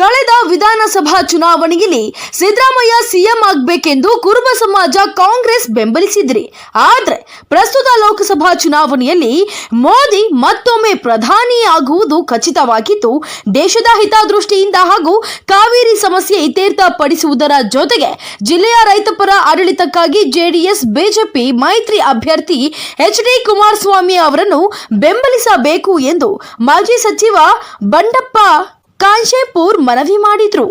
ಕಳೆದ ವಿಧಾನಸಭಾ ಚುನಾವಣೆಯಲ್ಲಿ ಸಿದ್ದರಾಮಯ್ಯ ಸಿಎಂ ಆಗಬೇಕೆಂದು ಕುರುಬ ಸಮಾಜ ಕಾಂಗ್ರೆಸ್ ಬೆಂಬಲಿಸಿದ್ರಿ. ಆದರೆ ಪ್ರಸ್ತುತ ಲೋಕಸಭಾ ಚುನಾವಣೆಯಲ್ಲಿ ಮೋದಿ ಮತ್ತೊಮ್ಮೆ ಪ್ರಧಾನಿ ಆಗುವುದು ಖಚಿತವಾಗಿದ್ದು ದೇಶದ ಹಿತದೃಷ್ಟಿಯಿಂದ ಹಾಗೂ ಕಾವೇರಿ ಸಮಸ್ಯೆ ಇತ್ಯರ್ಥಪಡಿಸುವುದರ ಜೊತೆಗೆ ಜಿಲ್ಲೆಯ ರೈತಪರ ಆಡಳಿತಕ್ಕಾಗಿ ಜೆಡಿಎಸ್, ಬಿಜೆಪಿ ಮೈತ್ರಿ ಅಭ್ಯರ್ಥಿ ಎಚ್ ಡಿ ಕುಮಾರಸ್ವಾಮಿ ಅವರನ್ನು ಬೆಂಬಲಿಸಬೇಕು ಎಂದು ಮಾಜಿ ಸಚಿವ ಬಂಡಪ್ಪ ಕಾಂಶೇಪುರ್ ಮನವಿ ಮಾಡಿದ್ರು.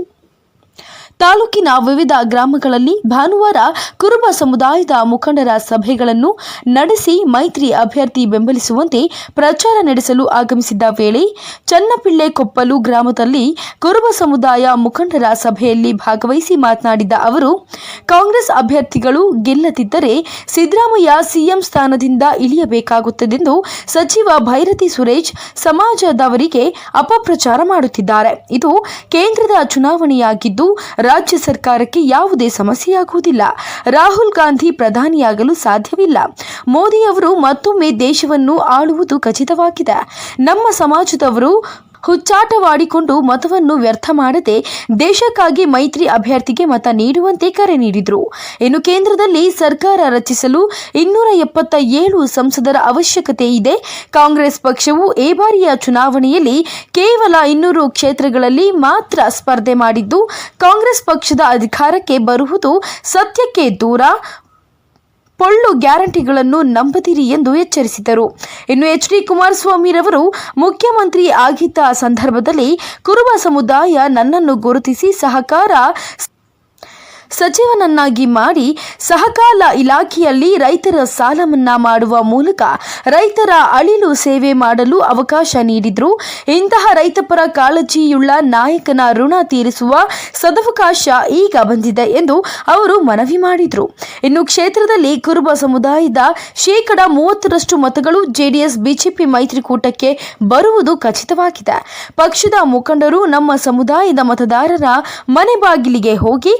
ತಾಲೂಕಿನ ವಿವಿಧ ಗ್ರಾಮಗಳಲ್ಲಿ ಭಾನುವಾರ ಕುರುಬ ಸಮುದಾಯದ ಮುಖಂಡರ ಸಭೆಗಳನ್ನು ನಡೆಸಿ ಮೈತ್ರಿ ಅಭ್ಯರ್ಥಿ ಬೆಂಬಲಿಸುವಂತೆ ಪ್ರಚಾರ ನಡೆಸಲು ಆಗಮಿಸಿದ್ದ ವೇಳೆ ಚನ್ನಪಿಳ್ಳೆ ಕೊಪ್ಪಲು ಗ್ರಾಮದಲ್ಲಿ ಕುರುಬ ಸಮುದಾಯ ಮುಖಂಡರ ಸಭೆಯಲ್ಲಿ ಭಾಗವಹಿಸಿ ಮಾತನಾಡಿದ ಅವರು, ಕಾಂಗ್ರೆಸ್ ಅಭ್ಯರ್ಥಿಗಳು ಗೆಲ್ಲದಿದ್ದರೆ ಸಿದ್ದರಾಮಯ್ಯ ಸಿಎಂ ಸ್ಥಾನದಿಂದ ಇಳಿಯಬೇಕಾಗುತ್ತದೆಂದು ಸಚಿವ ಭೈರತಿ ಸುರೇಶ್ ಸಮಾಜದವರಿಗೆ ಅಪಪ್ರಚಾರ ಮಾಡುತ್ತಿದ್ದಾರೆ. ಇದು ಕೇಂದ್ರದ ಚುನಾವಣೆಯಾಗಿದ್ದು ರಾಜ್ಯ ಸರ್ಕಾರಕ್ಕೆ ಯಾವುದೇ ಸಮಸ್ಯೆಯಾಗುವುದಿಲ್ಲ. ರಾಹುಲ್ ಗಾಂಧಿ ಪ್ರಧಾನಿಯಾಗಲು ಸಾಧ್ಯವಿಲ್ಲ. ಮೋದಿ ಅವರು ಮತ್ತೊಮ್ಮೆ ದೇಶವನ್ನು ಆಳುವುದು ಖಚಿತವಾಗಿದೆ. ನಮ್ಮ ಸಮಾಜದವರು ಹುಚ್ಚಾಟವಾಡಿಕೊಂಡು ಮತವನ್ನು ವ್ಯರ್ಥ ಮಾಡದೆ ದೇಶಕ್ಕಾಗಿ ಮೈತ್ರಿ ಅಭ್ಯರ್ಥಿಗೆ ಮತ ನೀಡುವಂತೆ ಕರೆ ನೀಡಿದರು. ಇನ್ನು ಕೇಂದ್ರದಲ್ಲಿ ಸರ್ಕಾರ ರಚಿಸಲು ಇನ್ನೂರ ಎಪ್ಪತ್ತ ಏಳು ಸಂಸದರ ಅವಶ್ಯಕತೆ ಇದೆ. ಕಾಂಗ್ರೆಸ್ ಪಕ್ಷವು ಈ ಬಾರಿಯ ಚುನಾವಣೆಯಲ್ಲಿ ಕೇವಲ ಇನ್ನೂರು ಕ್ಷೇತ್ರಗಳಲ್ಲಿ ಮಾತ್ರ ಸ್ಪರ್ಧೆ ಮಾಡಿದ್ದು, ಕಾಂಗ್ರೆಸ್ ಪಕ್ಷದ ಅಧಿಕಾರಕ್ಕೆ ಬರುವುದು ಸತ್ಯಕ್ಕೆ ದೂರ. ಪೊಳ್ಳು ಗ್ಯಾರಂಟಿಗಳನ್ನು ನಂಬದಿರಿ ಎಂದು ಎಚ್ಚರಿಸಿದರು. ಇನ್ನು ಎಚ್ ಡಿ ಕುಮಾರಸ್ವಾಮಿರವರು ಮುಖ್ಯಮಂತ್ರಿ ಆಗಿದ್ದ ಸಂದರ್ಭದಲ್ಲಿ ಕುರುಬ ಸಮುದಾಯ ನನ್ನನ್ನು ಗುರುತಿಸಿ ಸಹಕಾರ ಸಚಿವನನ್ನಾಗಿ ಮಾಡಿ ಸಹಕಾಲ ಇಲಾಖೆಯಲ್ಲಿ ರೈತರ ಸಾಲ ಮನ್ನಾ ಮಾಡುವ ಮೂಲಕ ರೈತರ ಅಳಿಲು ಸೇವೆ ಮಾಡಲು ಅವಕಾಶ ನೀಡಿದ್ರು. ಇಂತಹ ರೈತಪರ ಕಾಳಜಿಯುಳ್ಳ ನಾಯಕನ ಋಣ ತೀರಿಸುವ ಸದವಕಾಶ ಈಗ ಬಂದಿದೆ ಎಂದು ಅವರು ಮನವಿ ಮಾಡಿದರು. ಇನ್ನು ಕ್ಷೇತ್ರದಲ್ಲಿ ಕುರುಬ ಸಮುದಾಯದ ಶೇಕಡ ಮೂವತ್ತರಷ್ಟು ಮತಗಳು ಜೆಡಿಎಸ್, ಬಿಜೆಪಿ ಮೈತ್ರಿಕೂಟಕ್ಕೆ ಬರುವುದು ಖಚಿತವಾಗಿದೆ. ಪಕ್ಷದ ಮುಖಂಡರು ನಮ್ಮ ಸಮುದಾಯದ ಮತದಾರರ ಮನೆ ಬಾಗಿಲಿಗೆ ಹೋಗಿ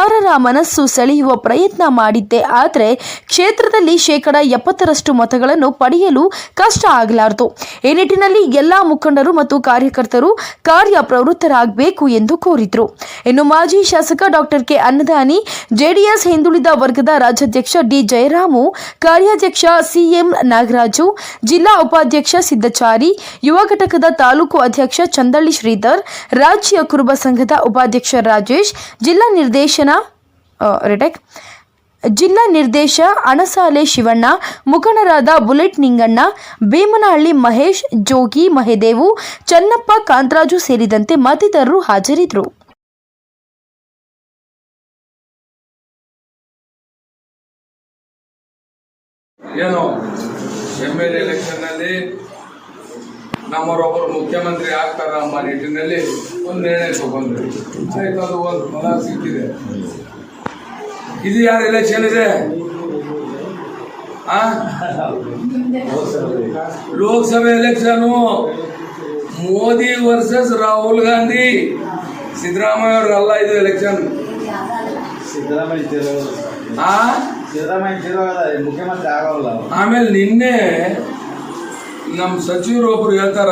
ಮತದಾರರ ಮನಸ್ಸು ಸೆಳೆಯುವ ಪ್ರಯತ್ನ ಮಾಡಿದ್ದೆ. ಆದರೆ ಕ್ಷೇತ್ರದಲ್ಲಿ ಶೇಕಡ ಎಪ್ಪತ್ತರಷ್ಟು ಮತಗಳನ್ನು ಪಡೆಯಲು ಕಷ್ಟ ಆಗಲಾರದು. ಈ ನಿಟ್ಟಿನಲ್ಲಿ ಎಲ್ಲ ಮುಖಂಡರು ಮತ್ತು ಕಾರ್ಯಕರ್ತರು ಕಾರ್ಯ ಪ್ರವೃತ್ತರಾಗಬೇಕು ಎಂದು ಕೋರಿದರು. ಇನ್ನು ಮಾಜಿ ಶಾಸಕ ಡಾಕ್ಟರ್ ಕೆ. ಅನ್ನದಾನಿ, ಜೆಡಿಎಸ್ ಹಿಂದುಳಿದ ವರ್ಗದ ರಾಜ್ಯಾಧ್ಯಕ್ಷ ಡಿ. ಜಯರಾಮು, ಕಾರ್ಯಾಧ್ಯಕ್ಷ ಸಿಎಂ ನಾಗರಾಜು, ಜಿಲ್ಲಾ ಉಪಾಧ್ಯಕ್ಷ ಸಿದ್ದಚಾರಿ ಯುವ ಘಟಕದ ತಾಲೂಕು ಅಧ್ಯಕ್ಷ ಚಂದಳ್ಳಿ ಶ್ರೀಧರ್, ರಾಜ್ಯ ಕುರುಬ ಸಂಘದ ಉಪಾಧ್ಯಕ್ಷ ರಾಜೇಶ್, ಜಿಲ್ಲಾ ನಿರ್ದೇಶನ ರಿಟೆಕ್. ಜಿಲ್ಲಾ ನಿರ್ದೇಶ ಅಣಸಾಲೆ ಶಿವಣ್ಣ, ಮುಖಂಡರಾದ ಬುಲೆಟ್ ನಿಂಗಣ್ಣ, ಭೀಮನಹಳ್ಳಿ ಮಹೇಶ್, ಜೋಗಿ ಮಹದೇವು, ಚನ್ನಪ್ಪ ಕಾಂತರಾಜು ಸೇರಿದಂತೆ ಮತ್ತಿತರರು ಹಾಜರಿದ್ದರು. ಏನು ಎಂ ಎಲ್ ಎಲೆಕ್ಷನ್ನಲ್ಲಿ ನಮ್ಮವರೊಬ್ಬರು ಮುಖ್ಯಮಂತ್ರಿ ಆಗ್ತಾರ ನಮ್ಮ ನಿಟ್ಟಿನಲ್ಲಿ ಒಂದು ನಿರ್ಣಯ ತಗೊಂಡ್ರಿ. ಆಯ್ತು, ಅದು ಒಂದು ಫಲ ಸಿಕ್ಕಿದೆ ಇದು ಯಾರು ಎಲೆಕ್ಷನ್ ಇದೆ ಲೋಕಸಭೆ ಎಲೆಕ್ಷನು. ಮೋದಿ ವರ್ಸಸ್ ರಾಹುಲ್ ಗಾಂಧಿ. ಸಿದ್ದರಾಮಯ್ಯ ಅವ್ರಲ್ಲ ಇದು ಎಲೆಕ್ಷನ್. ಮುಖ್ಯಮಂತ್ರಿ ಆಗೋಲ್ಲ. ಆಮೇಲೆ ನಿನ್ನೆ ನಮ್ಮ ಸಚಿವರು ಒಬ್ರು ಹೇಳ್ತಾರ.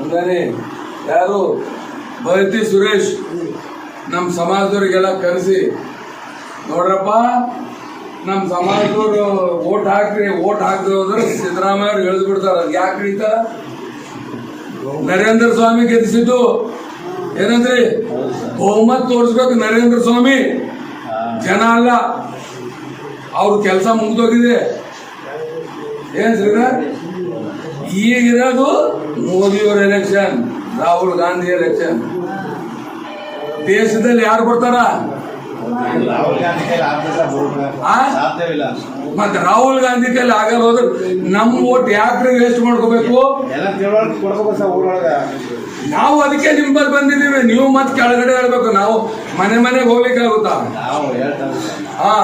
ಅಂದರೆ ಯಾರು? ಭಾರತಿ ಸುರೇಶ್. ನಮ್ಮ ಸಮಾಜದವ್ರಿಗೆಲ್ಲ ಕರೆಸಿ. ನೋಡ್ರಪ್ಪ ನಮ್ಮ ಸಮಾಜದವರು ಓಟ್ ಹಾಕ್ರಿ ಓಟ್ ಹಾಕ್ರಿ ಹೋದ್ರೆ ಸಿದ್ದರಾಮಯ್ಯ ಅವ್ರು ಯಾಕೆ ಹಿಡಿತಾರ ನರೇಂದ್ರ ಸ್ವಾಮಿ ಗೆದ್ದಿಸಿದ್ದು ಏನಂದ್ರಿ? ಬಹುಮತ್ ತೋರಿಸ್ಬೇಕು ನರೇಂದ್ರ ಸ್ವಾಮಿ. ಜನ ಅಲ್ಲ. ಅವ್ರ ಕೆಲಸ ಮುಗ್ದೋಗಿದೆ. ಏನ್ ಶ್ರೀಧರ್? ಈಗಿರೋದು ಮೋದಿಯವ್ರ ಎಲೆಕ್ಷನ್ ರಾಹುಲ್ ಗಾಂಧಿ ಎಲೆಕ್ಷನ್ ದೇಶದಲ್ಲಿ ಯಾರು ಬರ್ತಾರ? ಮತ್ತೆ ರಾಹುಲ್ ಗಾಂಧಿ ಕೈಲಿ ಆಗಲ್ಲ ಹೋದ್ರೆ ನಮ್ಮ ಓಟ್ ಯಾಕ್ರಿ ವೇಸ್ಟ್ ಮಾಡ್ಕೋಬೇಕು? ನಾವು ಅದಕ್ಕೆ ನಿಮ್ಮಲ್ಲಿ ಬಂದಿದ್ದೀವಿ. ನೀವು ಮತ್ತೆ ಕೆಳಗಡೆ ಹೇಳ್ಬೇಕು. ನಾವು ಮನೆ ಮನೆಗೆ ಹೋಗ್ಲಿಕ್ಕೆ ಆಗುತ್ತಾ ಹಾ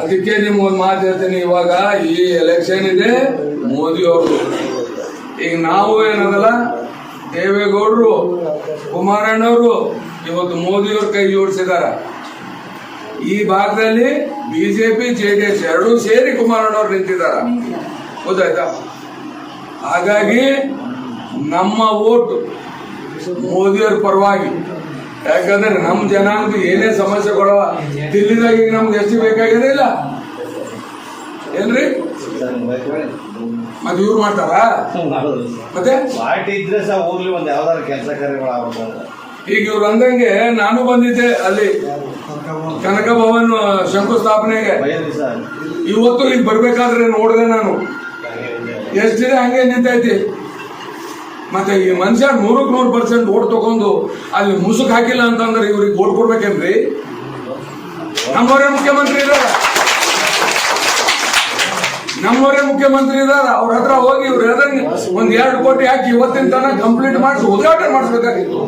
ಅದಕ್ಕೆ ನಿಮ್ಗೆ ಒಂದು ಮಾತು ಹೇಳ್ತೀನಿ. ಇವಾಗ ಈ ಎಲೆಕ್ಷನ್ ಇದೆ ಮೋದಿ ಅವರು ಈಗ ನಾವು ಏನದಲ್ಲ? ದೇವೇಗೌಡರು, ಕುಮಾರಣ್ಣವರು ಇವತ್ತು ಮೋದಿಯವ್ರ ಕೈ ಜೋಡಿಸಿದಾರ. ಈ ಭಾಗದಲ್ಲಿ ಬಿಜೆಪಿ ಜೆ ಡಿ ಎಸ್ ಎರಡೂ ಸೇರಿ ಕುಮಾರಣ್ಣವ್ರು ನಿಂತಿದಾರ. ಗೊತ್ತಾಯ್ತಾ? ಹಾಗಾಗಿ ನಮ್ಮ ಓಟು ಮೋದಿಯವ್ರ ಪರವಾಗಿ. ಯಾಕಂದ್ರೆ ನಮ್ಮ ಜನಾಂಗ ಏನೇ ಸಮಸ್ಯೆಗಳವ ದಿಲ್ಲಿದಾಗ ಈಗ ನಮ್ಗೆ ಎಷ್ಟು ಬೇಕಾಗಿದೆ ಇಲ್ಲ ಏನ್ರಿ? ಮತ್ತೆ ಇವ್ರು ಮಾಡ್ತಾರಾ? ಮತ್ತೆ? ಪಾರ್ಟಿ ಇದ್ರೆ ಸಹ ಹೋಗ್ಲಿ ಒಂದ್ ಯಾವ್ದಾದ್ರು ಕೆಲಸ ಈಗ ಇವ್ರು ಅಂದಂಗೆ ನಾನು ಬಂದಿದ್ದೆ ಅಲ್ಲಿ ಕನಕ ಭವನ್ ಶಂಕುಸ್ಥಾಪನೆಗೆ ಇವತ್ತು ಇಲ್ಲಿ ಬರ್ಬೇಕಾದ್ರೆ ನೋಡಿದೆ ನಾನು. ಎಷ್ಟಿದೆ ಹಂಗೆ ನಿಂತೈತಿ? ಮತ್ತೆ ಈ ಮನುಷ್ಯ ನೂರಕ್ಕೆ ನೂರು ಪರ್ಸೆಂಟ್ ಓಟ್ ತಗೊಂಡು ಅಲ್ಲಿ ಮುಸುಕ್ ಹಾಕಿಲ್ಲ ಅಂತಂದ್ರೆ ಇವ್ರಿಗೆ ಓಟ್ ಕೊಡ್ಬೇಕೇನ್ರಿ? ನಮ್ಮವರೇ ಮುಖ್ಯಮಂತ್ರಿ ಇದಾರ ನಮ್ಮವರೇ ಮುಖ್ಯಮಂತ್ರಿ ಇದಾರ ಅವ್ರ ಹತ್ರ ಹೋಗಿ ಇವ್ರ ಹೇಳ್ದಂಗೆ ಒಂದ್ ಎರಡು ಕೋಟಿ ಹಾಕಿ ಇವತ್ತಿನ ತನಕ ಕಂಪ್ಲೀಟ್ ಮಾಡಿಸಿ ಉದ್ಘಾಟನೆ ಮಾಡಿಸ್ಬೇಕಾಗಿತ್ತು.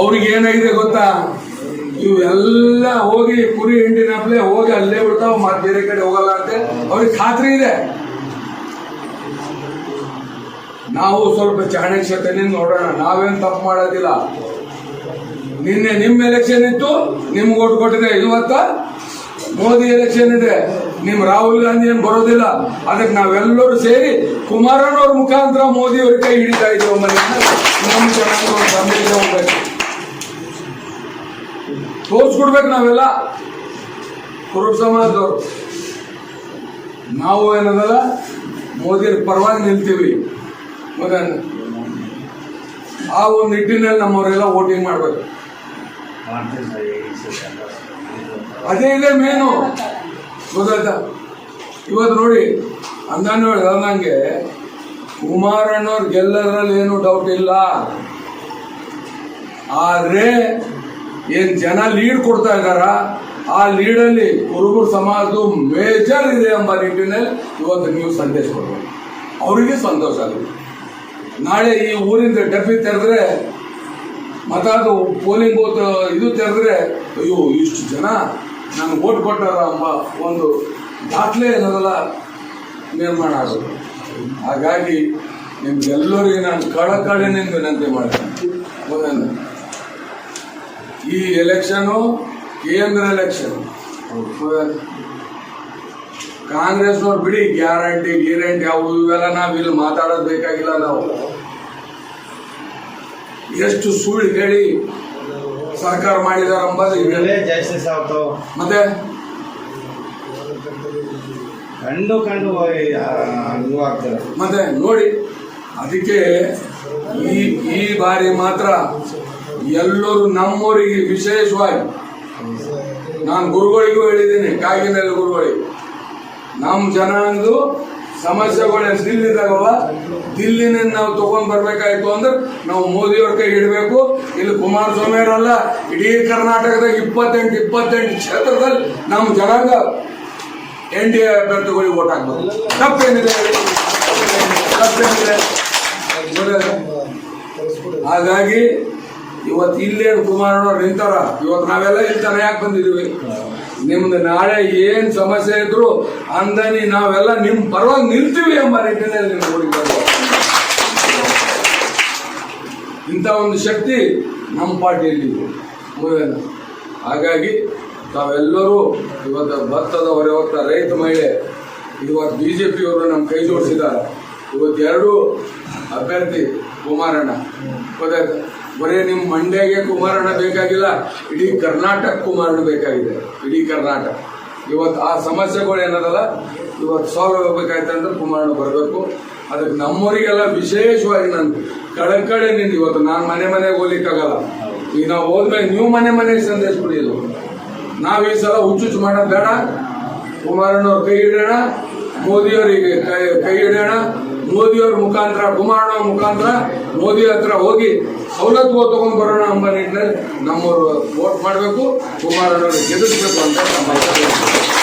ಅವ್ರಿಗೆ ಏನಾಗಿದೆ ಗೊತ್ತಾ? ಇವೆಲ್ಲ ಹೋಗಿ ಕುರಿ ಹಿಂಡಿನಪ್ಲೆ ಹೋಗಿ ಅಲ್ಲೇ ಬಿಡ್ತಾವ ಮತ್ತೆ ಬೇರೆ ಕಡೆ ಹೋಗಲ್ಲ ಅಂತ ಅವ್ರಿಗೆ ಖಾತ್ರಿ ಇದೆ. ನಾವು ಸ್ವಲ್ಪ ಚಾಣಕ್ಷತೆನಿಂದ ನೋಡೋಣ ನಾವೇನ್ ತಪ್ಪು ಮಾಡೋದಿಲ್ಲ. ನಿನ್ನೆ ನಿಮ್ಮ ಎಲೆಕ್ಷನ್ ಇತ್ತು ನಿಮ್ಗೆ ಓಟ್ ಕೊಟ್ಟಿದೆ ಇವತ್ತ ಮೋದಿ ಎಲೆಕ್ಷನ್ ಇದೆ. ನಿಮ್ ರಾಹುಲ್ ಗಾಂಧಿ ಏನ್ ಬರೋದಿಲ್ಲ. ಅದಕ್ಕೆ ನಾವೆಲ್ಲರೂ ಸೇರಿ ಕುಮಾರಣ್ಣವ್ರ ಮುಖಾಂತರ ಮೋದಿ ಅವ್ರ ಕೈ ಹಿಡಿತಾ ಇದ್ದೇವೆ ತೋರ್ಸ್ಕೊಡ್ಬೇಕು ನಾವೆಲ್ಲ. ಕುರುಬ ಸಮಾಜದವ್ರು. ನಾವು ಏನದಲ್ಲ, ಮೋದಿಯವ್ರ ಪರವಾಗಿ ನಿಲ್ತೀವಿ. ಆ ಒಂದು ನಿಟ್ಟಿನಲ್ಲಿ ನಮ್ಮವರೆಲ್ಲ ವೋಟಿಂಗ್ ಮಾಡ್ಬೇಕು ಮಾಡ್ತೀನಿ ಸರ್ ಈ ಸರಿ ಎಲ್ಲ. ಅದೇ ಇದೆ ಮೇನು. ಗೊತ್ತಾಯ್ತಾ? ಇವತ್ತು ನೋಡಿ ಅಂದಾನು ಹೇಳ್ದಂಗೆ ಕುಮಾರಣ್ಣವ್ರು ಗೆಲ್ಲದ್ರಲ್ಲಿ ಏನು ಡೌಟ್ ಇಲ್ಲ. ಆದ್ರೆ ಏನ್ ಜನ ಲೀಡ್ ಕೊಡ್ತಾ ಇದಾರ ಆ ಲೀಡಲ್ಲಿ ಕುರುಬು ಸಮಾಜದ್ದು ಮೇಜರ್ ಇದೆ ಎಂಬ ನಿಟ್ಟಿನಲ್ಲಿ ಇವತ್ತು ನೀವು ಸಂದೇಶ ಕೊಡ್ಬೇಕು. ಅವರಿಗೆ ಸಂತೋಷ ಆಗುತ್ತೆ. ನಾಳೆ ಈ ಊರಿಂದ ಡಬ್ಬಿ ತೆರೆದ್ರೆ ಮತ ಅದು ಪೋಲಿಂಗ್ ಬೂತ್, ಇದು ತೆರೆದ್ರೆ, ಅಯ್ಯೋ, ಇಷ್ಟು ಜನ ನನಗೆ ಓಟ್ ಕೊಟ್ಟಾರ ಎಂಬ ಒಂದು ದಾಖಲೆ ಏನದಲ್ಲ ನಿರ್ಮಾಣ ಆಗೋದು ಹಾಗಾಗಿ ನಿಮ್ಗೆಲ್ಲರಿಗೆ ನಾನು ಕಳಕಳಿನಿಂದ ವಿನಂತಿ ಮಾಡ್ತೀನಿ ಒಂದೊಂದು ಈ ಎಲೆಕ್ಷನು ಕೇಂದ್ರ ಎಲೆಕ್ಷನ್. ಕಾಂಗ್ರೆಸ್ನವ್ರು ಬಿಡಿ, ಗ್ಯಾರಂಟಿ ಗ್ಯಾರಂಟಿ ಅವು ಇವೆಲ್ಲ ನಾವು ಇಲ್ಲಿ ಮಾತಾಡೋದು ಬೇಕಾಗಿಲ್ಲ ನಾವು. ಎಷ್ಟು ಸುಳ್ಳು ಹೇಳಿ ಸರ್ಕಾರ ಮಾಡಿದಾರ ಜಾಸ್ತಿ ಮತ್ತೆ? ಕಂಡು ಕಂಡು ಆಗ್ತಾರೆ ಮತ್ತೆ ನೋಡಿ ಅದಕ್ಕೆ ಈ ಈ ಬಾರಿ ಮಾತ್ರ ಎಲ್ಲರೂ ನಮ್ಮವರಿಗೆ ವಿಶೇಷವಾಗಿ ನಾನು ಗುರುಗಳಿಗೂ ಹೇಳಿದ್ದೀನಿ ಕಾಗಿನಲ್ಲಿ ಗುರುಗಳಿಗೆ. ನಮ್ಮ ಜನಾಂಗದು ಸಮಸ್ಯೆಗಳು ದಿಲ್ಲಿದಾಗವ ದಿಲ್ಲಿನ ನಾವು ತಗೊಂಡ್ ಬರ್ಬೇಕಾಯ್ತು ಅಂದ್ರೆ ನಾವು ಮೋದಿಯವ್ರ ಕೈ ಇಡಬೇಕು. ಇಲ್ಲಿ ಕುಮಾರಸ್ವಾಮಿ ಅವರಲ್ಲ, ಇಡೀ ಕರ್ನಾಟಕದಾಗ ಇಪ್ಪತ್ತೆಂಟು ಇಪ್ಪತ್ತೆಂಟು ಕ್ಷೇತ್ರದಲ್ಲಿ ನಮ್ಮ ಜನಾಂಗ ಎನ್ ಡಿ ಎ ಅಭ್ಯರ್ಥಿಗಳಿಗೆ ಓಟ್ ಹಾಕ್ಬೋದು. ತಪ್ಪೇನಿದೆ? ತಪ್ಪೇನಿದೆ? ಹಾಗಾಗಿ ಇವತ್ತು ಇಲ್ಲೇನು ಕುಮಾರಣ್ಣವ್ರು ನಿಂತಾರ? ಇವತ್ತು ನಾವೆಲ್ಲ ಇಲ್ಲಿ ಯಾಕೆ ಬಂದಿದ್ದೀವಿ? ನಿಮ್ದು ನಾಳೆ ಏನ್ ಸಮಸ್ಯೆ ಇದ್ರು ಅಂದನಿ ನಾವೆಲ್ಲ ನಿಮ್ ಪರವಾಗಿ ನಿಲ್ತೀವಿ ಎಂಬ ನಿಟ್ಟಿನಲ್ಲಿ ಹುಡುಗಿ ಇಂಥ ಒಂದು ಶಕ್ತಿ ನಮ್ಮ ಪಾರ್ಟಿಯಲ್ಲಿ. ಹಾಗಾಗಿ ತಾವೆಲ್ಲರೂ ಇವತ್ತು ಭತ್ತದ ಹೊರೆ ಹೊತ್ತ ರೈತ ಮಹಿಳೆ, ಇವತ್ತು ಬಿ ಜೆ ಪಿಯವರು ನಮ್ಮ ಕೈ ಜೋಡಿಸಿದ್ದಾರೆ. ಇವತ್ತು ಎರಡು ಅಭ್ಯರ್ಥಿ ಕುಮಾರಣ್ಣ. ಬರೀ ನಿಮ್ಮ ಮಂಡ್ಯಗೆ ಕುಮಾರಣ್ಣ ಬೇಕಾಗಿಲ್ಲ, ಇಡೀ ಕರ್ನಾಟಕ ಕುಮಾರಣ್ಣ ಬೇಕಾಗಿದೆ, ಇಡೀ ಕರ್ನಾಟಕ. ಇವತ್ತು ಆ ಸಮಸ್ಯೆಗಳು ಏನದಲ್ಲ ಇವತ್ತು ಸಾಲ್ವ್ ಆಗಬೇಕಾಯ್ತಂದ್ರೆ ಕುಮಾರಣ್ಣ ಬರಬೇಕು. ಅದಕ್ಕೆ ನಮ್ಮವರಿಗೆಲ್ಲ ವಿಶೇಷವಾಗಿ ನಾನು ಕಳಕಳೆ ನಿಂತು ಇವತ್ತು ನಾನು ಮನೆ ಮನೆಗೆ ಹೋಗ್ಲಿಕ್ಕಾಗಲ್ಲ. ಈಗ ನಾವು ಹೋದ್ಮೇಲೆ ನೀವು ಮನೆ ಮನೆಗೆ ಸಂದೇಶ ಕೊಡಿಯೋದು ನಾವು ಈ ಸಲ ಹುಚ್ಚುಚ್ಚು ಮಾಡೋದು ಬೇಡ. ಕುಮಾರಣ್ಣವ್ರ ಕೈ ಹಿಡಿಯೋಣ, ಮೋದಿಯವರಿಗೆ ಕೈ ಕೈ ಹಿಡಿಯೋಣ. ಮೋದಿಯವ್ರ ಮುಖಾಂತರ, ಕುಮಾರಣ್ಣವ್ರ ಮುಖಾಂತರ ಮೋದಿ ಹತ್ರ ಹೋಗಿ ಸವಲತ್ತು ತಗೊಂಡ್ ಬರೋಣ ಎಂಬ ನಿಟ್ಟಿನಲ್ಲಿ ನಮ್ಮವರು ವೋಟ್ ಮಾಡಬೇಕು ಕುಮಾರಣ್ಣವ್ರಿಗೆ ಗೆಲ್ಲಿಸಬೇಕು ಅಂತ ನಮ್ಮ